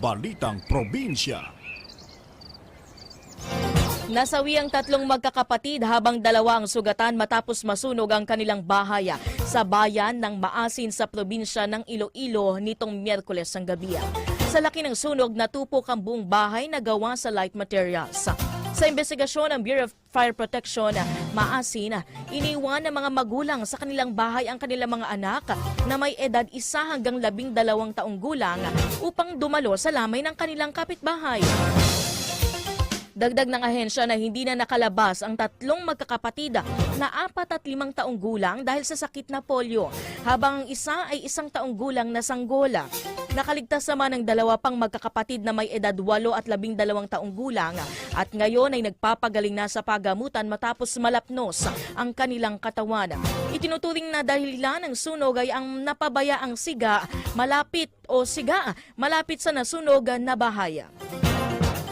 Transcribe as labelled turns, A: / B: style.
A: Balitang Probinsya.
B: Nasawi ang tatlong magkakapatid habang dalawa ang sugatan matapos masunog ang kanilang bahay sa bayan ng Maasin sa probinsya ng Iloilo nitong Miyerkules ng gabi. Sa laki ng sunog, natupok ang buong bahay na gawa sa light materials. Sa investigasyon ng Bureau of Fire Protection, Maasin, iniwan ng mga magulang sa kanilang bahay ang kanilang mga anak na may edad isa hanggang labing dalawang taong gulang upang dumalo sa lamay ng kanilang kapitbahay. Dagdag ng ahensya na hindi na nakalabas ang tatlong magkakapatid na apat at limang taong gulang dahil sa sakit na polio, habang ang isa ay isang taong gulang na sanggola. Nakaligtas naman ang dalawa pang magkakapatid na may edad 8 at 12 taong gulang at ngayon ay nagpapagaling na sa pagamutan matapos malapnos ang kanilang katawan. Itinuturing na dahilan ng sunog ay ang napabayaang siga malapit o siga malapit sa nasunog na bahaya.